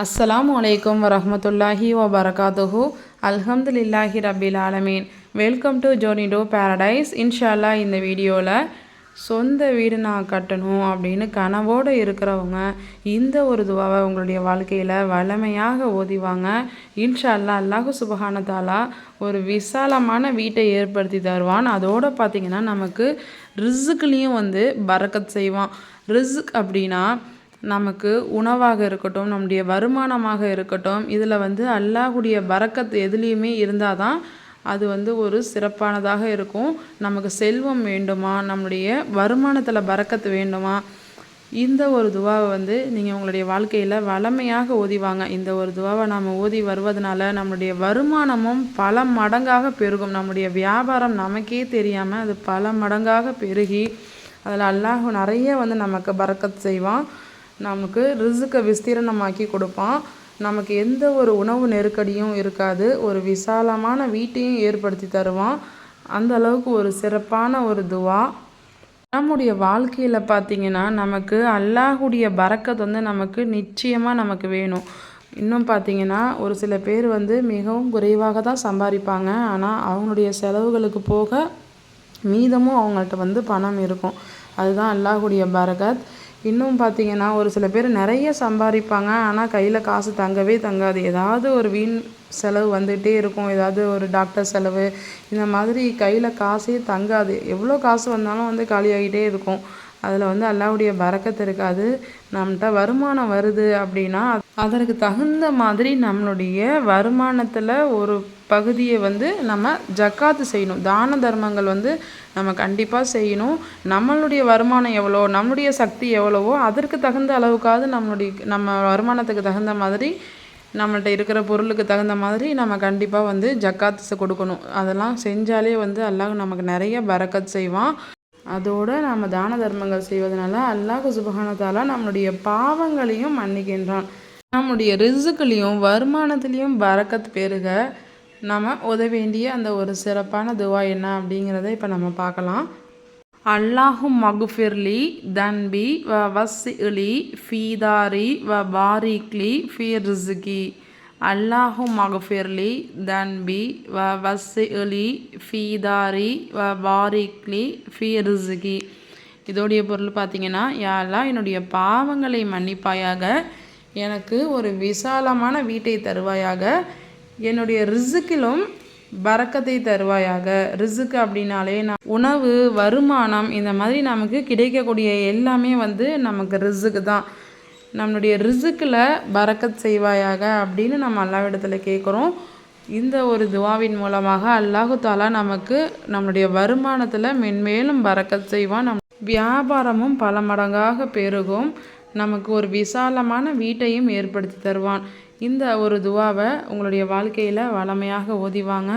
அஸ்ஸலாம் அலைக்கும் வரஹமத்துல்லாஹி வபரகாத்துஹு. அல்ஹம்துலில்லாஹி ரபில் ஆலமீன். வெல்கம் டு ஜோனிடோ பேரடைஸ் இன்ஷால்லா இந்த வீடியோவில் சொந்த வீடு நான் கட்டணும் அப்படின்னு கனவோடு இருக்கிறவங்க இந்த ஒரு துவாவை உங்களுடைய வாழ்க்கையில் வளமையாக ஓதிவாங்க இன்ஷால்லா அல்லாஹு சுபஹானதாலா ஒரு விசாலமான வீட்டை ஏற்படுத்தி தருவான். அதோடு பார்த்திங்கன்னா நமக்கு ரிஸுக்குலேயும் வந்து பறக்கத் செய்வான். ரிஸுக் அப்படின்னா நமக்கு உணவாக இருக்கட்டும் நம்முடைய வருமானமாக இருக்கட்டும் இதில் வந்து அல்லாஹுடைய பறக்கத்து எதுலேயுமே இருந்தால் தான் அது வந்து ஒரு சிறப்பானதாக இருக்கும். நமக்கு செல்வம் வேண்டுமா? நம்முடைய வருமானத்தில் பறக்கத்து வேண்டுமா? இந்த ஒரு துவாவை வந்து நீங்கள் உங்களுடைய வாழ்க்கையில் வளமையாக ஓதிவாங்க இந்த ஒரு துவாவை நாம் ஓதி வருவதனால நம்முடைய வருமானமும் பல மடங்காக பெருகும். நம்முடைய வியாபாரம் நமக்கே தெரியாமல் அது பல மடங்காக பெருகி அதில் அல்லாஹ் நிறைய வந்து நமக்கு பறக்கத் செய்வான். நமக்கு ரிசுக்கை விஸ்தீரணமாக்கி கொடுப்பான். நமக்கு எந்த ஒரு உணவு நெருக்கடியும் இருக்காது. ஒரு விசாலமான வீட்டையும் ஏற்படுத்தி தருவான். அந்த அளவுக்கு ஒரு சிறப்பான ஒரு துவா. நம்முடைய வாழ்க்கையில் பார்த்திங்கன்னா நமக்கு அல்லாஹுடைய பறக்கத் வந்து நமக்கு நிச்சயமாக நமக்கு வேணும். இன்னும் பார்த்திங்கன்னா ஒரு சில பேர் வந்து மிகவும் குறைவாக தான் சம்பாதிப்பாங்க. ஆனால் அவங்களுடைய செலவுகளுக்கு போக மீதமும் அவங்கள்ட்ட வந்து பணம் இருக்கும். அதுதான் அல்லாஹுடைய பரகத் இன்னும் பார்த்தீங்கன்னா ஒரு சில பேர் நிறைய சம்பாதிப்பாங்க. ஆனால் கையில் காசு தங்கவே தங்காது. ஏதாவது ஒரு வீண் செலவு வந்துகிட்டே இருக்கும். ஏதாவது ஒரு டாக்டர் செலவு. இந்த மாதிரி கையில் காசே தங்காது. எவ்வளோ காசு வந்தாலும் வந்து காலியாகிட்டே இருக்கும். அதில் வந்து அல்லாவுடைய பறக்கத்து இருக்காது. நம்மகிட்ட வருமானம் வருது அப்படின்னா அதற்கு தகுந்த மாதிரி நம்மளுடைய வருமானத்தில் ஒரு பகுதியை வந்து நம்ம ஜக்காத்து செய்யணும். தான தர்மங்கள் வந்து நம்ம கண்டிப்பாக செய்யணும். நம்மளுடைய வருமானம் எவ்வளோ நம்மளுடைய சக்தி எவ்வளவோ அதற்கு தகுந்த அளவுக்காவது நம்மளுடைய நம்ம வருமானத்துக்கு தகுந்த மாதிரி நம்மள்ட்ட இருக்கிற பொருளுக்கு தகுந்த மாதிரி நம்ம கண்டிப்பாக வந்து ஜக்காத்து கொடுக்கணும். அதெல்லாம் செஞ்சாலே வந்து அல்லாஹ் நமக்கு நிறைய பறக்கத் செய்வான். அதோடு நாம் தான தர்மங்கள் செய்வதனால அல்லாஹ் சுபகானத்தாலா நம்மளுடைய பாவங்களையும் மன்னிக்கின்றான். நம்முடைய ரிசுக்களையும் வருமானத்துலேயும் பறக்கத் பெருக நம்ம உத வேண்டிய அந்த ஒரு சிறப்பான துவா என்ன அப்படிங்கிறத இப்போ நம்ம பார்க்கலாம். அல்லாஹும் மகுஃபிர்லி தன்பி வ வஸ் இலி ஃபீதாரி வ பாரிக்லி ஃபீ ரிசுகி அல்லாஹு மகஃபிர்லி தன்பி வ வஸ்ஸிலி ஃபீதாரி வ பாரிக்லி ஃபி ரிசுகி இதோடைய பொருள் பார்த்தீங்கன்னா யாரெல்லாம் என்னுடைய பாவங்களை மன்னிப்பாயாக எனக்கு ஒரு விசாலமான வீட்டை தருவாயாக என்னுடைய ரிசுக்கிலும் பறக்கத்தை தருவாயாக. ரிசுக்கு அப்படின்னாலே நான் உணவு வருமானம் இந்த மாதிரி நமக்கு கிடைக்கக்கூடிய எல்லாமே வந்து நமக்கு ரிசுக்கு தான். நம்மளுடைய ரிசுக்கில் பறக்கத் செய்வாயாக அப்படின்னு நம்ம அல்லாவிடத்தில் கேட்குறோம் இந்த ஒரு துவாவின் மூலமாக அல்லாஹு தாலா நமக்கு நம்மளுடைய வருமானத்தில் மென்மேலும் பறக்கத் செய்வான். நம் வியாபாரமும் பல மடங்காக பெருகும். நமக்கு ஒரு விசாலமான வீட்டையும் ஏற்படுத்தி தருவான். இந்த ஒரு துவாவை உங்களுடைய வாழ்க்கையில் வளமையாக ஓதிவாங்க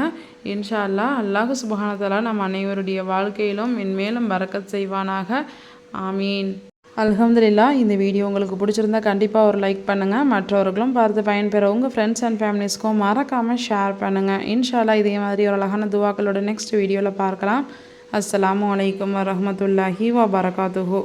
இன்ஷா அல்லா அல்லாஹு சுபஹானத்தலா நம் அனைவருடைய வாழ்க்கையிலும் மென்மேலும் பறக்கத் செய்வானாக. ஆமீன். அலமதுல்லா இந்த வீடியோ உங்களுக்கு பிடிச்சிருந்தா கண்டிப்பாக ஒரு லைக் பண்ணுங்கள் மற்றவர்களும் பார்த்து பயன்பெற உங்கள் ஃப்ரெண்ட்ஸ் அண்ட் ஃபேமிலிஸ்க்கும் மறக்காமல் ஷேர் பண்ணுங்கள் இன்ஷால்லா இதே மாதிரி ஒரு அழகான துவாக்களோட நெக்ஸ்ட் வீடியோவில் பார்க்கலாம். அஸ்லாம் வலைக்கம் வரமத்துல்லாஹி வபரகாத்துஹூ.